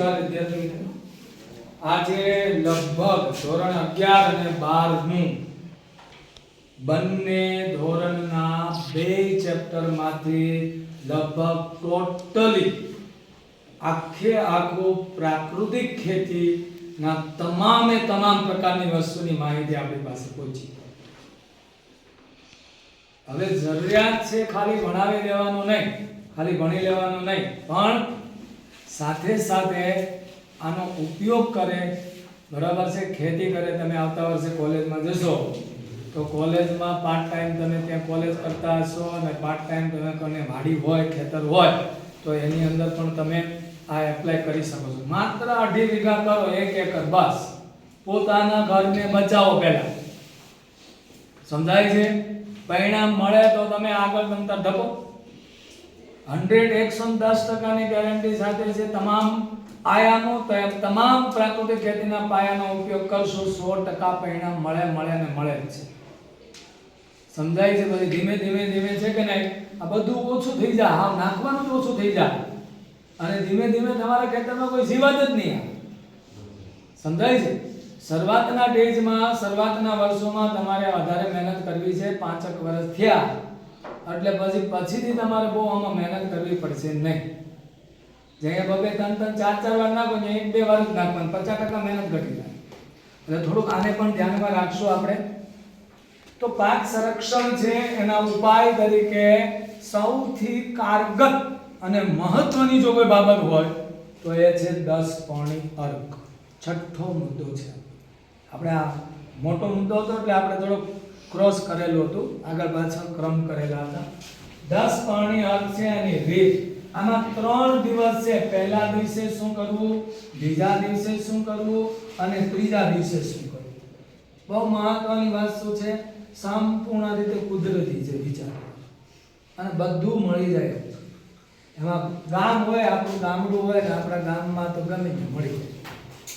નમસ્કાર વિદ્યાર્થી મિત્રો આજે લગભગ ધોરણ અગિયાર અને બારનું બંને ધોરણના બે ચેપ્ટરમાંથી લગભગ ટોટલી આખે આખો પ્રાકૃતિક ખેતીના તમામે તમામ પ્રકારની વસ્તુની માહિતી આપણી પાસે પહોંચી. હવે જરૂરિયાત છે ખાલી ભણાવી દેવાનું નહીં, ખાલી ભણી લેવાનું નહીં, પણ સાથે સાથે આનો ઉપયોગ કરે, બરાબર છે? ખેતી કરે, તમે આવતા વર્ષે કોલેજમાં જશો, તો કોલેજમાં પાર્ટ ટાઈમ તમે ત્યાં કોલેજ કરતા હશો અને પાર્ટ ટાઈમ તમે કોને વાડી હોય, ખેતર હોય, તો એની અંદર પણ તમે આ એપ્લાય કરી શકો છો. માત્ર અઢી વીઘા કરો, એક એકર, બસ. પોતાના ઘરને બચાવો પહેલા. સમજાય છે? પરિણામ મળે તો તમે આગળ બનતા ધકો હંડ્રેડ એકસો દસ ટકાની ગેરંટી સાથે છે તમામ આયામો તમામ પ્રાકૃતિક ખેતીના પાયાનો ઉપયોગ કરશો, સો ટકા પરિણામ મળે મળે ને મળે જ છે. સમજાય છે પછી ધીમે ધીમે ધીમે છે કે નહીં? આ બધું ઓછું થઈ જાય. હા, નાખવાનું જ ઓછું થઈ જાય. અને ધીમે ધીમે તમારા ખેતરમાં કોઈ જીવાત જ નહીં સમજાય છે? શરૂઆતના ડેજમાં શરૂઆતના વર્ષોમાં તમારે વધારે મહેનત કરવી છે. પાંચક વર્ષ થયા. એટલે પછી પછીથી તમારે બહુ આમાં મહેનત કરવી પડશે નહીં. જે બબે ત્રણ ત્રણ, ચાર ચાર વાર નાખો ને એક બે વાર જ નાખવાનું. પચાસ ટકા મહેનત ઘટી જાય. એટલે થોડુંક આને પણ ધ્યાનમાં રાખશું આપણે. તો પાક સંરક્ષણ છે એના ઉપાય તરીકે સૌથી કારગત અને મહત્વની જો કોઈ બાબત હોય, તો એ છે દસ પાણી અર્ક. છઠ્ઠો મુદ્દો છે. આપણે આ મોટો મુદ્દો હતો એટલે આપણે થોડો ક્રોસ કરેલું હતું. આગળ પાછળ ક્રમ કરેલા હતા. દસ પાણી છે એની રીત આમાં ત્રણ દિવસ છે. પહેલા દિવસે શું કરવું? બીજા દિવસે શું કરવું? અને ત્રીજા દિવસે શું કરવું? બહુ મહત્વની વસ્તુ છે? સંપૂર્ણ રીતે કુદરતી છે વિચાર. અને બધું મળી જાય. એમાં ગામ હોય, આપણું ગામડું હોય ને આપણા ગામમાં તો ગમે તે મળી જાય.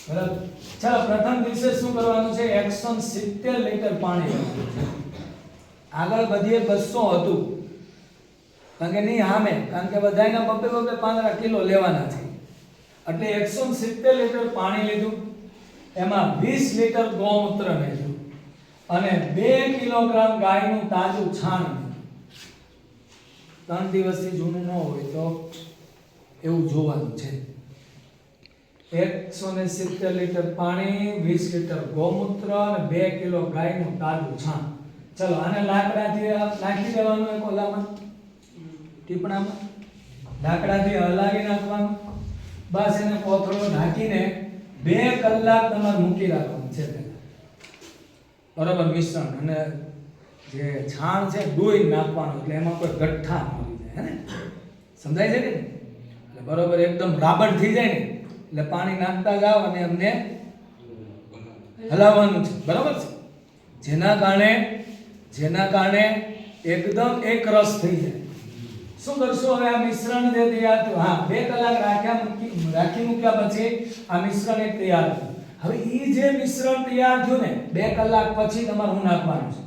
બરાબર. ચાલો, પ્રથમ દિવસે શું કરવાનું છે? એકસો સિત્તેર લીટર પાણી. આગળ બધીએ 200 હતું. કારણ કે નહીં હામે, કારણ કે બધાયના બબ્બે બબ્બે પાંદડા કિલો લેવાના છે. એટલે એકસો સિત્તેર લીટર પાણી લીધું. એમાં વીસ લિટર ગૌમૂત્ર લીધું અને બે કિલોગ્રામ ગાયનું તાજું છાણ ત્રણ દિવસથી જૂનું ન હોય તો એવું જોવાનું છે. એકસો ને સિત્તેર લીટર પાણી, વીસ લીટર ગૌમૂત્ર અને બે કિલો ગાયનું તાજું છાણ ચલો, આને લાકડાથી નાખી દેવાનું એક ઓલામાં, ટીપણામાં લાકડાથી હલાવી નાખવાનું બસ એને કોથળો ઢાંકીને બે કલાક તમારે મૂકી રાખવાનું છે. બરાબર, મિશ્રણ અને જે છાણ છે, ડોઈ નાખવાનું, એટલે એમાં કોઈ ગઠ્ઠા ન જાય, હે ને સમજાય છે નહીં? એટલે બરોબર, એકદમ રાબડ થઈ જાય ને એટલે પાણી નાખતા જાઓ અને અમને હલાવવાનું છે. બરાબર છે? જેના કારણે જેના કારણે એકદમ એક રસ થઈ જાય. શું કરશો? હવે આ મિશ્રણ જે તૈયાર થયું. હા, બે કલાક રાખ્યા મૂકી, રાખી મૂક્યા પછી આ મિશ્રણ એક તૈયાર થયું. હવે એ જે મિશ્રણ તૈયાર થયું ને, બે કલાક પછી તમારે હું નાખવાનું છે?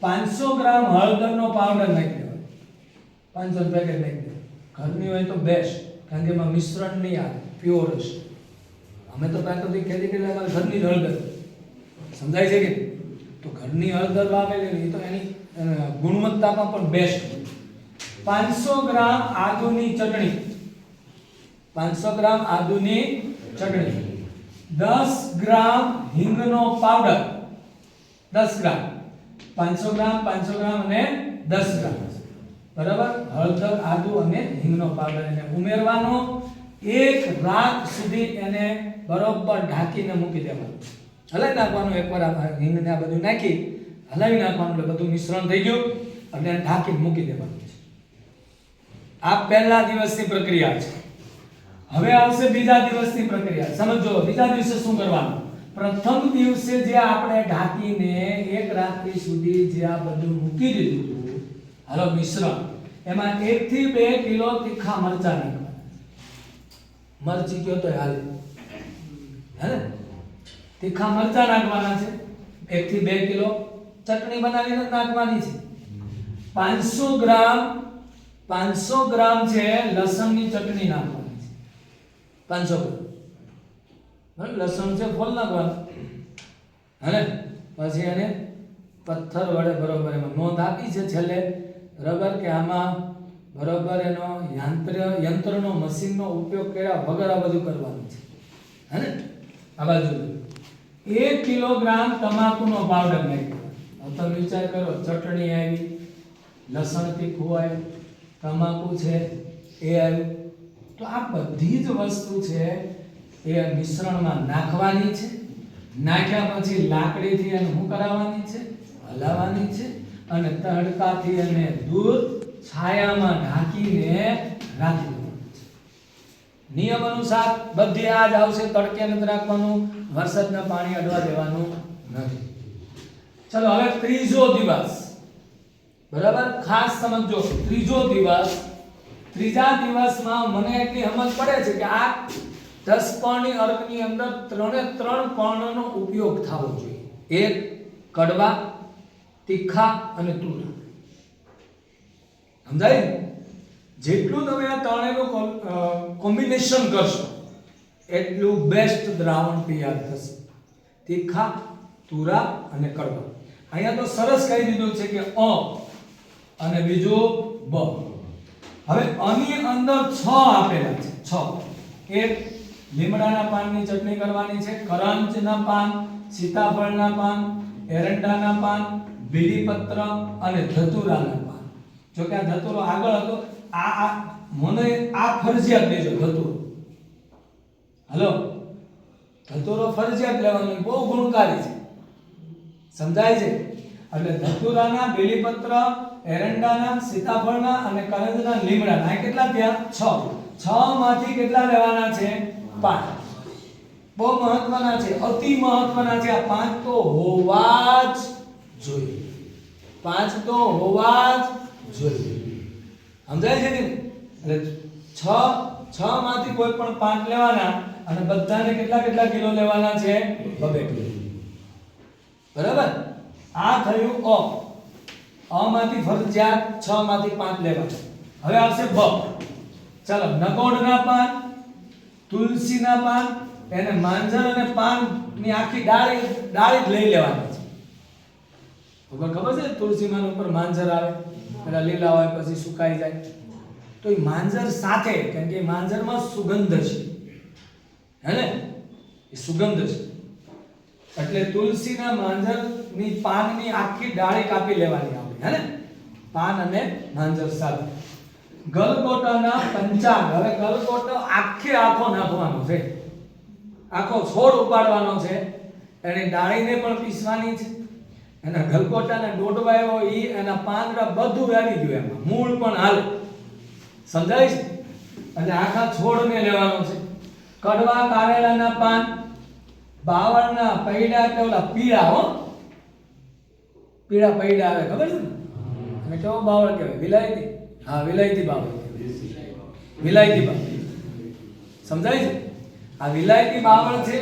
પાંચસો ગ્રામ હળદરનો પાવડર નાખી દેવાનો. પાંચસો પેકેટ નાખી દેવાનું. ઘરની હોય તો બેસ્ટ કારણ કે એમાં મિશ્રણ નહીં આવે. પ્યોર હશે અમે તો પ્રાકૃતિક ખેતી કરી અમારે ઘરની હળદર. સમજાય છે કે? તો ઘરની હળદર વાવેલી એ તો એની ગુણવત્તામાં પણ બેસ્ટ પાંચસો ગ્રામ આદુની ચટણી. પાંચસો ગ્રામ આદુની ચટણી. દસ ગ્રામ હિંગનો પાવડર. દસ ગ્રામ. પાંચસો ગ્રામ પાંચસો ગ્રામ અને દસ ગ્રામ. બરાબર? હળદર, આદુ અને હિંગનો પાવડર એને ઉમેરવાનો. એક રાત સુધી એને બરોબર ઢાંકીને મૂકી દેવાનું. હલાવી નાખવાનું, એકવાર હિંગને આ બધું નાખી, હલાવી નાખવાનું એટલે બધું મિશ્રણ થઈ ગયું અને એને ઢાંકીને મૂકી દેવાનું છે. આ પહેલા દિવસની પ્રક્રિયા છે. હવે આવશે બીજા દિવસની પ્રક્રિયા. સમજો, બીજા દિવસે શું કરવાનું? પ્રથમ દિવસે જે આપણે ઢાંકીને એક રાત્રિ સુધી જે આ બધું મૂકી દીધું હતું, હાલો મિશ્રણ, એમાં એક થી બે કિલો તીખા મરચા નાખવાના મરચી કયો તો હાલ. હે તીખા મરચા નાખવાના છે. એક થી બે કિલો ચટણી બનાવીને નાખવાની છે. પાંચસો ગ્રામ પાંચસો ગ્રામ છે લસણની ચટણી નાખવાની છે. પાંચસો ગ્રામ. લસણ છે ફોલ નાખવાનું. હે પછી એને પથ્થર વડે બરોબર એમાં નોંધ આપી છે છેલ્લે. રબર કે આમાં બરોબર, એનો યંત્ર, યંત્રનો મશીનનો ઉપયોગ કર્યા વગર આ બધું કરવાનું છે. હે આ બાજુ. એક કિલોગ્રામ તમાકુનો પાવડર નાખ્યો. તમે વિચાર કરો, ચટણી આવી લસણ તીખું આવ્યું તમાકુ છે, એ આવ્યું. તો આ બધી જ વસ્તુ છે, એ મિશ્રણમાં નાખવાની છે. નાખ્યા પછી લાકડીથી એને શું કરાવવાની છે, હલાવવાની છે અને તડકાથી એને દૂર છાયામાં ઢાંકીને રાખી દેવાનું નિયમ અનુસાર બધી આજ આવશે તડકે નથી રાખવાનું, વરસાદના પાણી અડવા દેવાનું નથી. ચલો, હવે ત્રીજો દિવસ. બરાબર? ખાસ સમજો, ત્રીજો દિવસ. ત્રીજા દિવસમાં મને એટલી સમજ પડે છે કે આ દસ પર્ણી અર્કની અંદર ત્રણે ત્રણ પર્ણનો ઉપયોગ થવો જોઈએ. એક કડવા, તીખા અને તુરા સમજાય? જેટલું તમે આ ત્રણેયનું કોમ્બિનેશન કરશો, એટલું બેસ્ટ દ્રાવણ તૈયાર થશે. તીખા, તુરા અને કડવા. અહીંયા તો સરસ કહી દીધું છે કે અ અને બીજો બ. હવે અની અંદર છ આપેલા છે, છ. એક લીમડાના પાનની ચટણી કરવાની છે કરંજના પાન, સીતાફળના પાન, એરંડાના પાન, બીલીપત્ર અને ધતુરાના પાન. જો કે આ ધતુરો આગળ હતો, આ આ મને આ ફરજિયાત લેજો ધતુરો હલો? ધતુરો ફરજિયાત લેવાનો બહુ ગુણકારી છે. સમજાય છે? એટલે ધતુરાના, બેલીપત્ર, એરંડાના, સીતાફળના અને કરંજના લીમડાના. આ કેટલા થયા? છ. છ માંથી કેટલા લેવાના છે? પાંચ. બહુ મહત્વના છે. અતિ મહત્વના છે. આ પાંચ તો હોવા જ જોઈએ. પાંચ તો હોવા જ જોઈએ સમજાય છે કે એટલે છ છ માંથી કોઈ પણ પાંચ લેવાના અને બધાને કેટલા કેટલા કિલો લેવાના છે. બબે કિલો બરાબર આ થયું અ અ માંથી ફરજિયાત છ માંથી પાંચ લેવાના હવે આવશે બ ચાલો, નકોડના પાન, તુલસીના પાન, એને માંજર અને પાનની આખી ડાળી ડાળી જ લઈ લેવાની છે. ખબર છે? તુલસીમાં ઉપર માંજર આવે. પેલા લીલા હોય, પછી સુકાઈ જાય. તો એ માંજર સાથે, કેમ કે માંજરમાં સુગંધ છે. હે ને? એ સુગંધ છે. એટલે તુલસીના માંજરની પાનની આખી ડાળી કાપી લેવાની આવે હે ને? પાન અને માંજર સાથે. ગલગોટાના પંચાંગ. હવે ગલગોટો આખે આખો નાખવાનો છે. આખો છોડ ઉપાડવાનો છે. એની ડાળીને પણ પીસવાની છે. એના ગલકોટાને ડોડવાયો, ઈ એના પાંદડા બધું આવી ગયું એમાં. મૂળ પણ હાલ. સમજાય છે અને આખા છોડને લેવાનો છે. કડવા કારેલાના પાન, બાવળના પૈડા કે ઓલા પીળા, હો? પીળા પૈડા આવે, ખબર છે અને કેવો બાવળ કહેવાય? વિલાયતી. હા, વિલાયતી બાવળ. વિલાયતી બાવળ. સમજાય છે આ વિલાયતી બાવળ છે,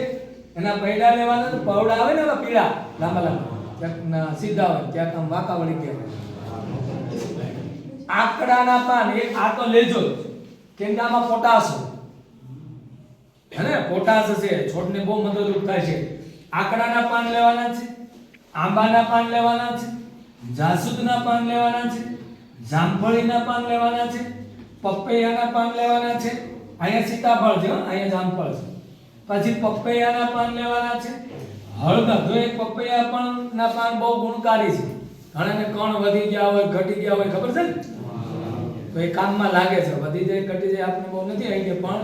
એના પૈડા લેવાના તો પવડા આવે ને પીળા, લાંબા લાંબા. ક્યાંક સીધા હોય ક્યાંક આમ વાંકા કહેવાય. આકડાના પાન, એ આ તો લેજો. કેમ કે આમાં પોટાશ હે પોટાશ છે છોડને બહુ મદદરૂપ થાય છે. આકડાના પાન લેવાના છે, આંબાના પાન લેવાના છે, જાસૂદના પાન લેવાના છે, જામફળીના પાન લેવાના છે, પપૈયાના પાન લેવાના છે. અહીંયા સીતાફળ છે અહીંયા જામફળ છે. પછી પપૈયાના પાન લેવાના છે હળદર, જો એક પપૈયા પણ ના પાન બહુ ગુણકારી છે, ઘણાને કણ વધી ગયા હોય, ઘટી ગયા હોય, ખબર છે ને? તો એ કામમાં લાગે છે. વધી જાય, ઘટી જાય આપણે બહુ નથી આઈડિયા પણ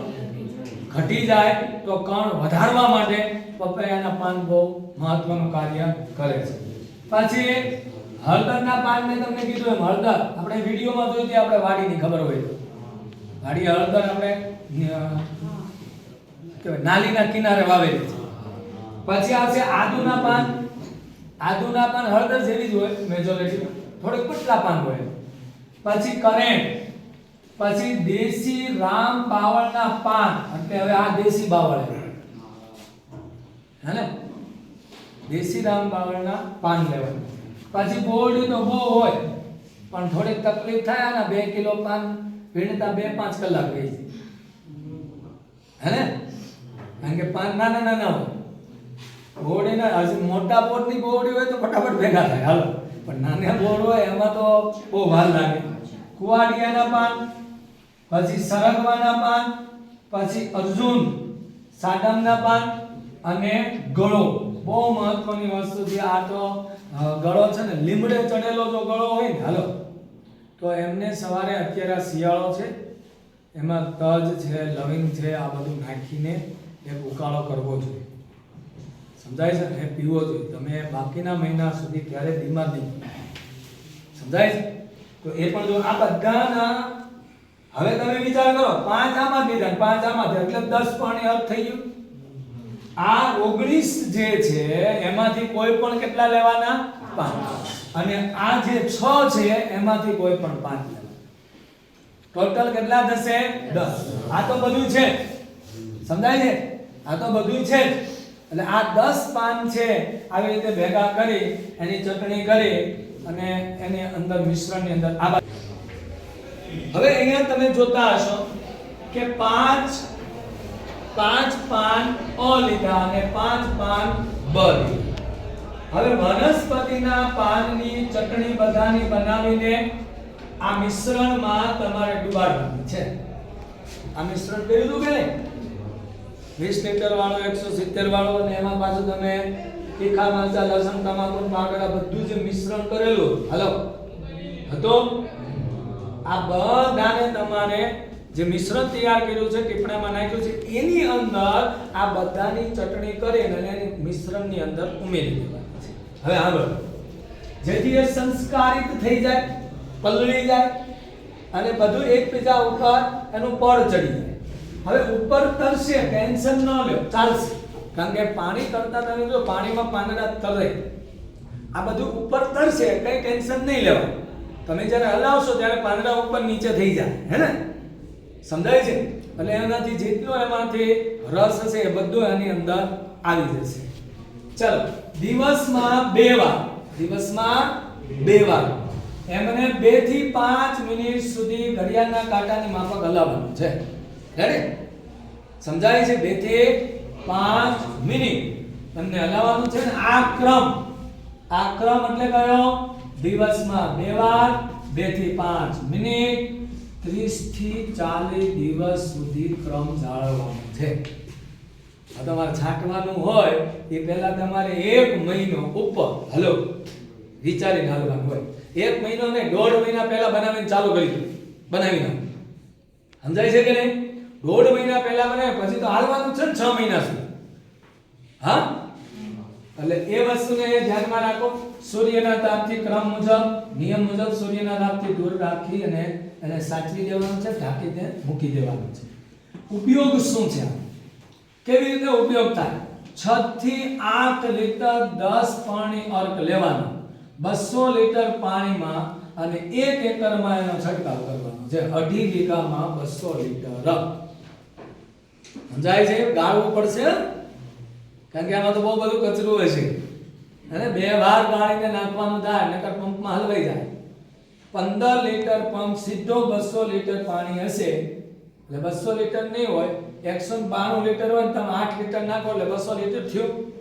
ઘટી જાય તો કણ વધારવા માટે પપૈયાના પાન બહુ મહત્વનું કાર્ય કરે છે. પછી હળદરના પાન મેં તમને કીધું એમ, હળદર. આપણે વિડીયોમાં જોઈ હતી, આપણે વાડીની ખબર હોય વાડી હળદર આપણે કહેવાય નાલીના કિનારે વાવેલી છે. પછી આવશે આદુના પાન. આદુના પાન હળદર જેવી જ હોય મેજોરિટી થોડીક પતલા પાન હોય. પછી કરેણ પછી દેશી રામ બાવળના પાન. એટલે હવે આ દેશી બાવળ હે ને? દેશી રામ બાવળના પાન લેવાનું. પછી બોરડીનો બહુ હોય, પણ થોડીક તકલીફ થાય ને બે કિલો પાન. વીણતા બે પાંચ કલાક જાય. હે ને? કારણ કે પાન નાના નાના હોય. બોરડીના હજી મોટા બોર્ડની ગોળી હોય તો ફટાફટ ભેગા થાય. હાલો. પણ નાના બોર્ડ હોય એમાં તો બહુ વાર લાગે. કુવાડિયાના પાન, પછી સરગવાના પાન, પછી અર્જુન, સાડમના પાન અને ગળો. બહુ મહત્વની વસ્તુ છે. આ તો ગળો છે ને, લીમડે ચડેલો જો ગળો હોય ને, હાલો. તો એમને સવારે અત્યારે શિયાળો છે. એમાં તજ છે, લવિંગ છે, આ બધું નાખીને એક ઉકાળો કરવો જોઈએ. સમજાય છે ને? પીવો જોઈએ. તમે બાકીના મહિના સુધી ક્યારે બીમાર નહીં સમજાય છે? તો એ પણ જો આ બધાના, હવે તમે વિચાર કરો, પાંચ આમાં દીધા પાંચ આમાં એટલે દસ પાણી અર્થ થઈ ગયું. આ ઓગણીસ જે છે, એમાંથી કોઈ પણ કેટલા લેવાના? પાંચ. અને આ જે છ છે, એમાંથી કોઈ પણ પાંચ ટોટલ કેટલા થશે? દસ. આ તો બધું છે સમજાય છે? આ તો બધું છે. એટલે આ દસ પાન છે, આવી રીતે ભેગા કરી, એની ચટણી કરી અને એની અંદર મિશ્રણની અંદર આ હવે અહીંયા તમે જોતા હશો કે પાંચ પાંચ પાન અ લીધા અને પાંચ પાન બ હવે વનસ્પતિના પાનની ચટણી બધાની બનાવીને આ મિશ્રણમાં તમારે ડુબાડવાની છે. આ મિશ્રણ કર્યું હતું વીસ લીટર વાળો, એકસો સિત્તેર વાળો અને એમાં પાછું તમે તીખા મરચા, લસણ, તમાકુ પાકડા બધું જે મિશ્રણ કરેલું. હલો? હતો? આ બધાને તમારે જે મિશ્રણ તૈયાર કર્યું છે ટીપણામાં નાખ્યું છે, એની અંદર આ બધાની ચટણી કરીને અને એની મિશ્રણની અંદર ઉમેરી દેવાની હવે આગળ. જેથી એ સંસ્કારિત થઈ જાય, પલળી જાય અને બધું એકબીજા ઉપર એનું પડ ચડી જાય. હવે ઉપર તરશે ટેન્શન ન લ્યો ચાલશે કારણ કે પાણી તરતા તમે જો પાણીમાં પાંદડા તરે. આ બધું ઉપર તરશે કઈ ટેન્શન નહીં લેવા તમે જ્યારે હલાવશો ત્યારે પાંદડા ઉપર નીચે થઈ જાય, હે ને? સમજાય છે? એટલે એનાથી જેટલો એમાંથી રસ હશે એ બધું એની અંદર આવી જશે. ચલો, દિવસમાં બે વાર. દિવસમાં બે વાર. એમને બેથી પાંચ મિનિટ સુધી ઘડિયાળના કાંટાની માફક હલાવવાનું છે. રેડી સમજાય છે બેથી પાંચ મિનિટ. તમને હલાવવાનું છે ને આ ક્રમ આ ક્રમ એટલે કયો? દિવસમાં બે વાર, બેથી પાંચ મિનિટ. 30 થી 40 દિવસ સુધી ક્રમ જાળવવાનો છે. આ તમારે છાંટવાનું હોય, એ પહેલા તમારે એક મહિનો ઉપર, હલો, વિચારીને હાલવાનું હોય. એક મહિનો ને દોઢ મહિના પહેલા બનાવીને ચાલુ કરી દો. બનાવી નાખો. સમજાય છે કે નહીં? દોઢ મહિના પહેલા મને, પછી તો હાલવાનું છે ને છ મહિના સુધી. હા? એટલે એ વસ્તુને ધ્યાનમાં રાખો. સૂર્યના તાપથી ક્રમ મુજબ, નિયમ મુજબ સૂર્યના તાપથી દૂર રાખી અને એને સાચવી દેવાનું છે ઢાંકીને મૂકી દેવાનું છે. ઉપયોગ શું છે કેવી રીતે ઉપયોગ થાય? 6 થી આઠ લીટર દસ પાણી અર્ક લેવાનું. બસો લીટર પાણીમાં અને એક એકરમાં એનો છંટકાવ કરવાનો. છે અઢી વીઘામાં બસો લીટર. સમજાય છે? ગાળવું પડશે કારણ કે આમાં તો બહુ બધું કચરું હોય છે. અને બે વાર ગાળીને નાખવાનું થાય, નકર પંપમાં હલવાઈ જાય. પંદર લીટર પંપ સીધો બસો લીટર પાણી હશે. એટલે બસો લીટર નહીં હોય, એકસો બાણું લીટર હોય તમે આઠ લીટર નાખો એટલે બસો લીટર થયું.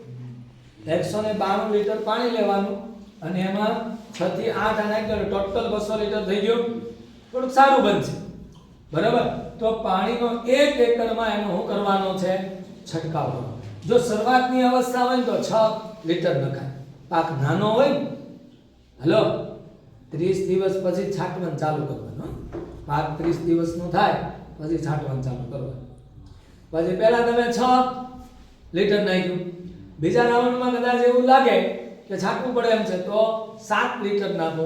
એકસો ને બાણું લીટર પાણી લેવાનું. અને એમાં છ થી આઠ નાખી ટોટલ બસો લીટર થઈ ગયું. થોડુંક સારું બનશે. બરાબર? તો પાણીનો એક એકરમાં એનો શું કરવાનો છે? છંટકાવ કરવાનો જો શરૂઆતની અવસ્થા હોય તો છ લીટર નખાય. પાક નાનો હોય હલો? ત્રીસ દિવસ પછી છાંટવાનું ચાલુ કરવાનું. પાક ત્રીસ દિવસનું થાય, પછી છાંટવાનું ચાલુ કરવાનું. પછી પહેલાં તમે છ લીટર નાખ્યું. બીજા રાઉન્ડમાં કદાચ એવું લાગે કે છાંટવું પડે એમ છે, તો સાત લીટર નાખો.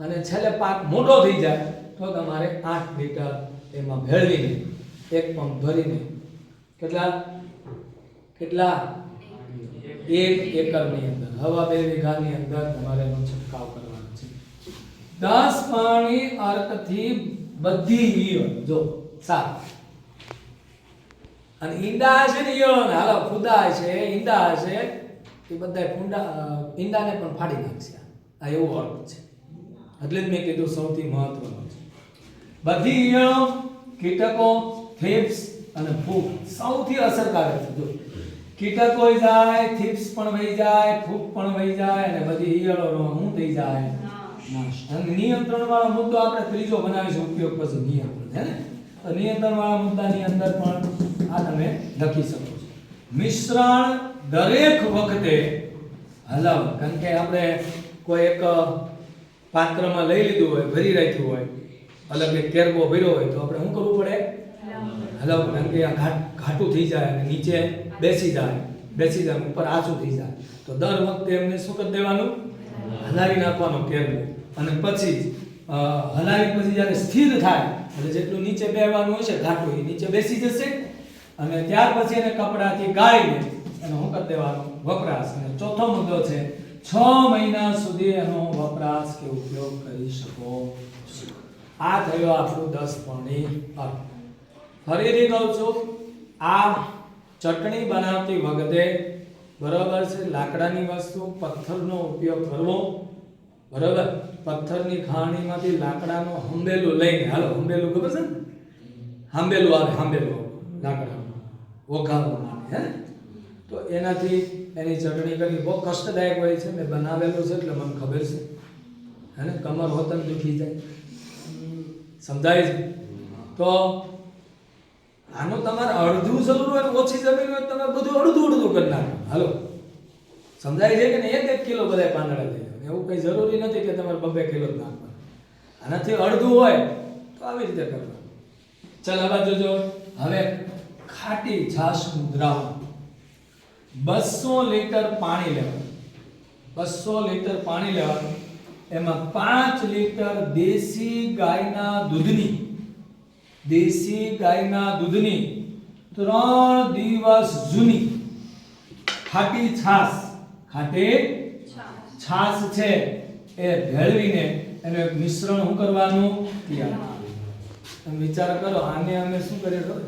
અને છેલ્લે પાક મોટો થઈ જાય, તો તમારે આઠ લીટર એમાં ભેળવીને, એક પંપ ભરીને, કેટલા? કેટલા? એક એકરની અંદર. હવા બે વીઘાની અંદર તમારે એનો છંટકાવ કરવાનો છે. દસ પાણી અર્કથી બધી ઈયળ. જો, સાત. અને ઈંડા છે ને ઈયળો હાલો ફૂદા છે, ઈંડા છે, એ બધા ફૂંડા ઈંડાને પણ ફાડી નાખશે. આ એવો અર્થ છે. એટલે જ મેં કીધું સૌથી મહત્વનું છે. બધી ઈયળો કીટકો, થિપ્સ અને ફૂગ સૌથી અસરકારક છે. જો કીટકો જાય, થીપ્સ પણ વહી જાય, ફૂગ પણ વહી જાય અને બધી ઈયળો હું થઈ જાય. નિયંત્રણ વાળો મુદ્દો આપણે ત્રીજો બનાવીશું, ઉપયોગ પછી નિયંત્રણ, હે ને? તો નિયંત્રણ વાળા મુદ્દાની અંદર પણ આ તમે લખી શકો છો. મિશ્રણ દરેક વખતે હલાવ કારણ કે આપણે કોઈ એક પાત્રમાં લઈ લીધું હોય, ભરી રાખ્યું હોય, અલગ એક કેરબો ભર્યો હોય, તો આપણે હલાવ કારણ કે આ ઘાટ ઘાટું થઈ જાય અને નીચે બેસી જાય બેસી જાય ઉપર આછું થઈ જાય. તો દર વખતે એમને શું કરી દેવાનું? હલાવી નાખવાનો કેરબો અને પછી હલાવી પછી જ્યારે સ્થિર થાય, એટલે જેટલું નીચે બેવાનું હશે, ઘાટું એ નીચે બેસી જશે. અને ત્યાર પછી એને કપડાથી ગાળીને એનો શું કરી દેવાનો? વપરાશ. અને ચોથો મુદ્દો છે, છ મહિના સુધી એનો વપરાશ કે ઉપયોગ કરી શકો આ થયો આપણું દસ પોણી અર્થ ફરીથી કહું છું, આ ચટણી બનાવતી વખતે બરાબર છે, લાકડાની વસ્તુ, પથ્થરનો ઉપયોગ કરવો. બરાબર? પથ્થરની ખાણીમાંથી લાકડાનો હંબેલું લઈને, હાલો, હંબેલું ખબર છે ને? હાંબેલું આવે, હાંબેલું, લાકડાનું. વઘારવા માટે હે? તો એનાથી એની ચટણી કરવી બહુ કષ્ટદાયક હોય છે. મેં બનાવેલું છે એટલે મને ખબર છે. હે ને? કમર હોતન દુખી જાય. સમજાય છે? તો આનું તમારે અડધું જરૂર હોય ઓછી જમીન હોય તમે બધું અડધું અડધું કરી નાખો હાલો. સમજાય છે કે ને એક એક કિલો બધા પાંદડા લઈ જાઓ એવું કઈ જરૂરી નથી કે તમારે બબે કિલો જ નાખવા આનાથી અડધું હોય તો આવી રીતે કરવા ચાલ હવે જોજો હવે ખાટી છાશનું દ્રાવણ. બસો લીટર પાણી લેવાનું. બસો લીટર પાણી લેવાનું. એમાં પાંચ લીટર દેશી ગાયના દૂધની દેશી ગાયના દૂધની ત્રણ દિવસ જૂની ખાટી છાશ. ખાટી છાશ છે. એ ભેળવીને એનું મિશ્રણ શું કરવાનું? તૈયાર. તમે વિચાર કરો, આને અમે શું કરીએ ખબર?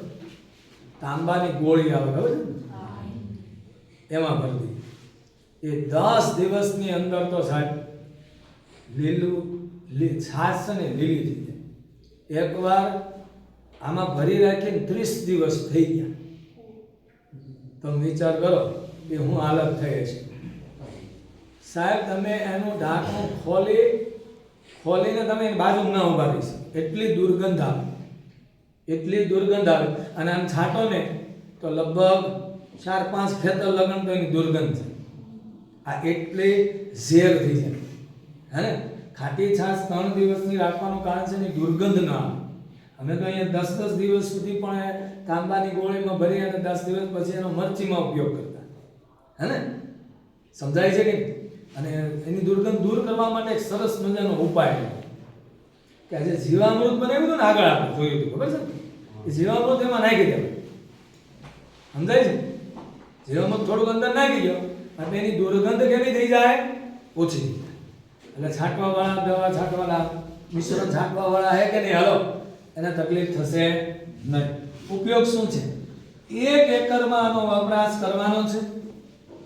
તાંબાની ગોળી આવે, ખબર એમાં ભરી એ દસ દિવસની અંદર તો સાહેબ, લીલું છાશ છે ને લીલી થઈ જાય. એકવાર આમાં ભરી રાખીને ત્રીસ દિવસ થઈ ગયા. તમે વિચાર કરો કે હું હાલત થઈ છે. સાહેબ, તમે એનું ઢાંકણું ખોલી, ખોલીને તમે એની બાજુ ના ઊભા રહીશ એટલી દુર્ગંધ આવે. એટલી દુર્ગંધ આવે. અને આમ છાંટો ને, તો લગભગ ચાર, પાંચ ખેતર લગન તો એની દુર્ગંધ છે. આ એટલી ઝેર થઈ જાય. હે ને? ખાટી છાશ ત્રણ દિવસની રાખવાનું કારણ છે એની દુર્ગંધ ના આવે. અમે તો અહીંયા દસ દસ દિવસ સુધી પણ તાંબાની ગોળીમાં ભરી અને દસ દિવસ પછી એનો મરચીમાં ઉપયોગ કરતા. હે ને? સમજાય છે કે અને એની દુર્ગંધ દૂર કરવા માટે એક સરસ મજાનો ઉપાય કે આજે જીવામૃત બનાવ્યું હતું ને આગળ આપણે જોયું હતું, ખબર છે? એ જીવામૃત એમાં નાખી દેવાય સમજાય છે? જીવામૃત થોડુંક અંદર નાખી દો, અને એની દુર્ગંધ કેવી થઈ જાય? ઓછી એટલે છાંટવા વાળા દવા છાંટવા વાળા મિશ્રણ છાંટવા વાળા હે કે નહીં? હાલો. એને તકલીફ થશે નહીં. ઉપયોગ શું છે? એક એકરમાં આનો વપરાશ કરવાનો છે.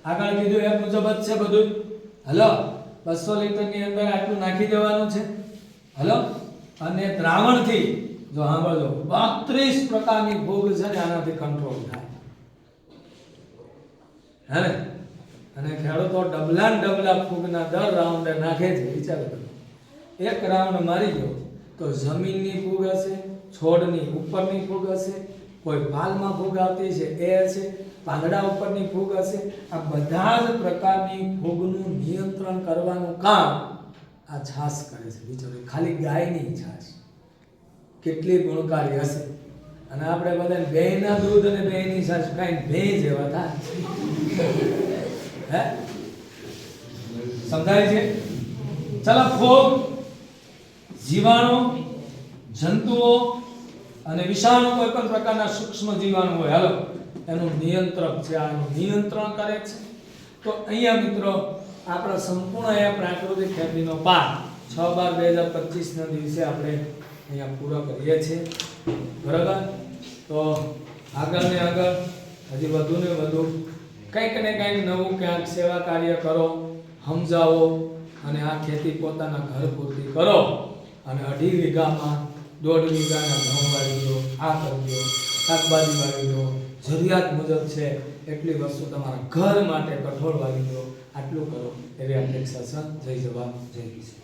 આગળ કીધું એ મુજબ જ છે બધું. હલો, બસો લીટરની અંદર આટલું નાખી દેવાનું છે. હલો, અને દ્રાવણથી, જો સાંભળજો, બત્રીસ પ્રકારની ભૂગ છે ને આનાથી કંટ્રોલ થાય. હે? અને ખેડૂતો ડબલા ડબલા ફૂગના દર રાઉન્ડે નાખે છે. વિચાર કરો એક રાઉન્ડ મારી ગયો તો જમીનની ફૂગ હશે, છોડની ઉપરની ફૂગ હશે, કોઈ પાલમાં ફૂગ આવતી છે એ હશે, પાંદડા ઉપરની ફૂગ હશે. આ બધા જ પ્રકારની ફૂગનું નિયંત્રણ કરવાનું કામ આ છાશ કરે છે. વિચારો ખાલી ગાયની છાશ કેટલી ગુણકારી હશે. અને આપણે બધા બેયના દૂધ અને બેયની છાશ કાંઈ બે જેવા થાય. હે? સમજાય છે? ચલો ફૂગ જીવાણુ, જંતુઓ અને વિષાણુ કોઈ પણ પ્રકારના સૂક્ષ્મ જીવાણુ હોય, હાલો, એનું નિયંત્રક છે આનું નિયંત્રણ કરે છે. તો અહીંયા મિત્રો, આપણા સંપૂર્ણ અહીંયા પ્રાકૃતિક ખેતીનો પાક છ બાર બે હજાર પચીસના દિવસે આપણે અહીંયા પૂરો કરીએ છીએ. બરાબર? તો આગળ ને આગળ, હજી વધુ ને વધુ, કંઈક ને કંઈક નવું ક્યાંક સેવા કાર્ય કરો, સમજાવો અને આ ખેતી પોતાના ઘર પૂરતી કરો. અને અઢી વીઘામાં દોઢ વીઘાના ઘઉં વાળી દો આ કરી દો શાકભાજી વાવી દો જરૂરિયાત મુજબ છે એટલી વસ્તુ તમારા ઘર માટે કઠોળ વાવી દો આટલું કરો એવી અપેક્ષા છે. જય જવાન, જય કિસાન.